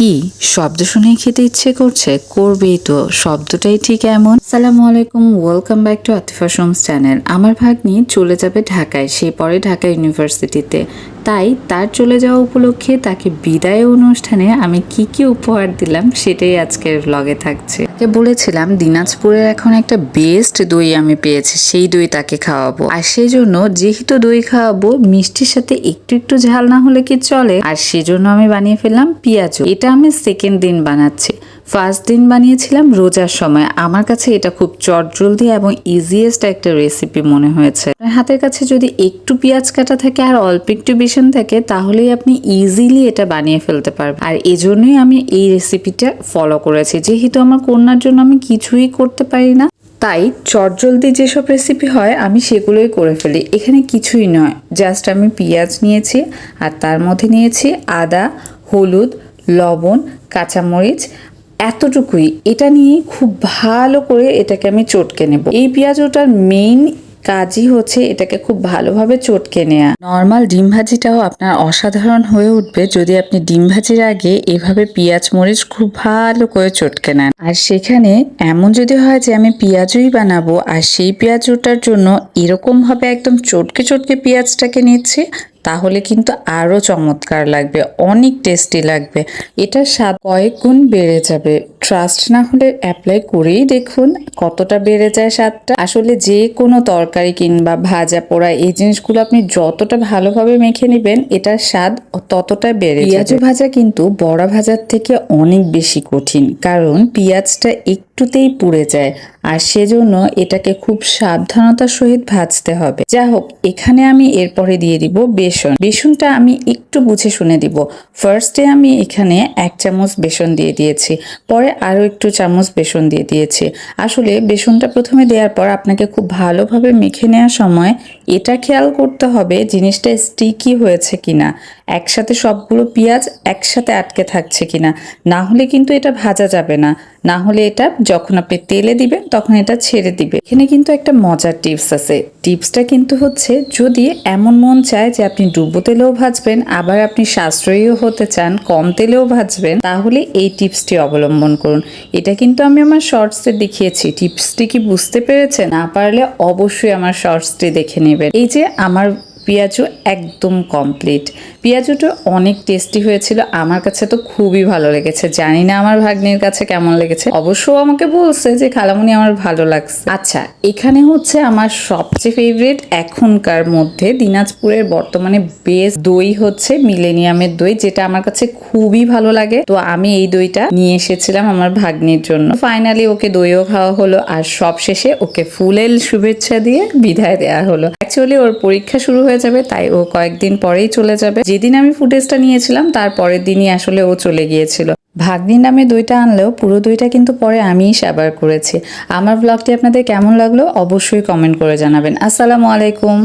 কি? শব্দ শুনে খেতে ইচ্ছে করছে। করবেই তো, শব্দটাই ঠিক এমন। সালামু আলাইকুম ওয়েলকাম ব্যাক টু আতিফা সোমস চ্যানেল আমার ভাগ্নি চলে যাবে ঢাকায়, সে পরে ঢাকা ইউনিভার্সিটিতে। তাই তার চলে যাওয়া উপলক্ষে তাকে বিদায় অনুষ্ঠানে আমি কি কি উপহার দিলাম সেটাই আজকের ব্লগে থাকছে। তাকে বলেছিলাম, দিনাজপুরের এখন একটা বেস্ট দই আমি পেয়েছি, সেই দই তাকে খাওয়াবো। আর সেই জন্য যেহেতু দই খাওয়াবো, মিষ্টির সাথে একটু একটু ঝাল না হলে কি চলে? আর সেজন্য আমি বানিয়ে ফেললাম পেঁয়াজু এটা আমি সেকেন্ড দিন বানাচ্ছি। ফার্স্ট দিন বানিয়েছিলাম রোজার সময়। আমার কাছে এটা খুব চটজলদি এবং ইজিয়েস্ট একটা রেসিপি মনে হয়েছে। হাতের কাছে যদি একটু পেঁয়াজ কাটা থাকে আর অল্প একটু বেসন থাকে, তাহলেই আপনি ইজিলি এটা বানিয়ে ফেলতে পারবেন। আর এজন্যই আমি এই রেসিপিটা ফলো করেছি। যেহেতু আমার কন্যার জন্য আমি কিছুই করতে পারি না, তাই চটজলদি যেসব রেসিপি হয়, আমি সেগুলোই করে ফেলি। এখানে কিছুই নয়। জাস্ট আমি পেঁয়াজ নিয়েছি আর তার মধ্যে নিয়েছি আদা, হলুদ লবণ, কাঁচামরিচ, এতটুকুই। এটা নিয়ে খুব ভালো করে এটাকে আমি চটকে নেব। এই পেঁয়াজটার মেইন কাজই হচ্ছে এটাকে খুব ভালোভাবে চটকে নেওয়া নর্মাল ডিম ভাজিটাও আপনার অসাধারণ হয়ে উঠবে যদি আপনি ডিম ভাজির আগে এভাবে পেঁয়াজ, মরিচ খুব ভালো করে চটকে নেন। আর সেখানে এমন যদি হয় যে আমি পেঁয়াজই বানাবো, আর সেই পেঁয়াজটার জন্য এরকমভাবে একদম চটকে চটকে পেঁয়াজটাকে নিচ্ছি তাহলে কিন্তু আরও চমৎকার লাগবে, অনেক টেস্টি লাগবে। এটার স্বাদ কয়েক গুণ বেড়ে যাবে। ট্রাস্ট না হলে অ্যাপ্লাই করেই দেখুন কতটা বেড়ে যায় স্বাদটা। আসলে যে কোনো তরকারি কিংবা ভাজা পোড়া এই জিনিসগুলো আপনি যতটা ভালোভাবে মেখে নেবেন, এটার স্বাদ ততটা বেড়ে পেঁয়াজু ভাজা কিন্তু বড়া ভাজার থেকে অনেক বেশি কঠিন, কারণ পেঁয়াজটা একটুতেই পুড়ে যায়। আর সেজন্য এটাকে খুব সাবধানতার সহিত ভাজতে হবে। যা হোক, এখানে আমি এরপরে দিয়ে দিব বেসন। বেসনটা আমি একটু বুঝে শুনে দিব। ফার্স্টে আমি এখানে এক চামচ বেসন দিয়ে দিয়েছি। পরে আরও একটু চামচ বেসন দিয়ে দিয়েছি। আসলে বেসনটা প্রথমে দেওয়ার পর আপনাকে খুব ভালোভাবে মেখে নেওয়ার সময় এটা খেয়াল করতে হবে জিনিসটা স্টিকি হয়েছে কিনা, একসাথে সবগুলো পেঁয়াজ একসাথে আটকে থাকছে কিনা। না হলে কিন্তু এটা ভাজা যাবে না। না হলে এটা যখন আপনি তেলে দিবেন, তখন এটা ছেড়ে দিবে। এখানে কিন্তু একটা মজার টিপস আছে। টিপসটা কিন্তু হচ্ছে, যদি এমন মন চায় যে আপনি ডুবো তেলেও ভাজবেন, আবার আপনি সাশ্রয়ীও হতে চান, কম তেলেও ভাজবেন, তাহলে এই টিপসটি অবলম্বন করুন। এটা কিন্তু আমি আমার শর্টসে দেখিয়েছি। টিপসটি কি বুঝতে পেরেছেন? না পারলে অবশ্যই আমার শর্টসটি দেখে নেবেন। এই যে আমার পেঁয়াজু একদম কমপ্লিট পেঁয়াজুটা অনেক টেস্টি হয়েছিল, আমার কাছে তো খুবই ভালো লেগেছে। জানি না আমার ভাগ্নির কাছে কেমন লেগেছে, অবশ্য আমাকে বলছে যে খালামুনি আমার ভালো লাগছে। আচ্ছা এখানে হচ্ছে আমার সবচেয়ে ফেভারিট এখনকার মধ্যে দিনাজপুরের বর্তমানে বেস্ট দই হচ্ছে মিলেনিয়ামের দই, যেটা আমার কাছে খুবই ভালো লাগে। তো আমি এই দইটা নিয়ে এসেছিলাম আমার ভাগ্নির জন্য। ফাইনালি ওকে দইও খাওয়া হলো, আর সব শেষে ওকে ফুলেল শুভেচ্ছা দিয়ে বিদায় দেওয়া হলো। অ্যাকচুয়ালি ওর পরীক্ষা শুরু হয়ে যাবে, তাই ও কয়েকদিন পরেই চলে যাবে। যেদিন আমি ফুটেজটা নিয়েছিলাম, তার পরের দিনই আসলে ও চলে গিয়েছিল। ভাগ্নি নামে দইটা আনলেও পুরো দইটা কিন্তু পরে আমিই সাবার করেছি। আমার ব্লগটি আপনাদের কেমন লাগল অবশ্যই কমেন্ট করে জানাবেন। আসসালামু আলাইকুম।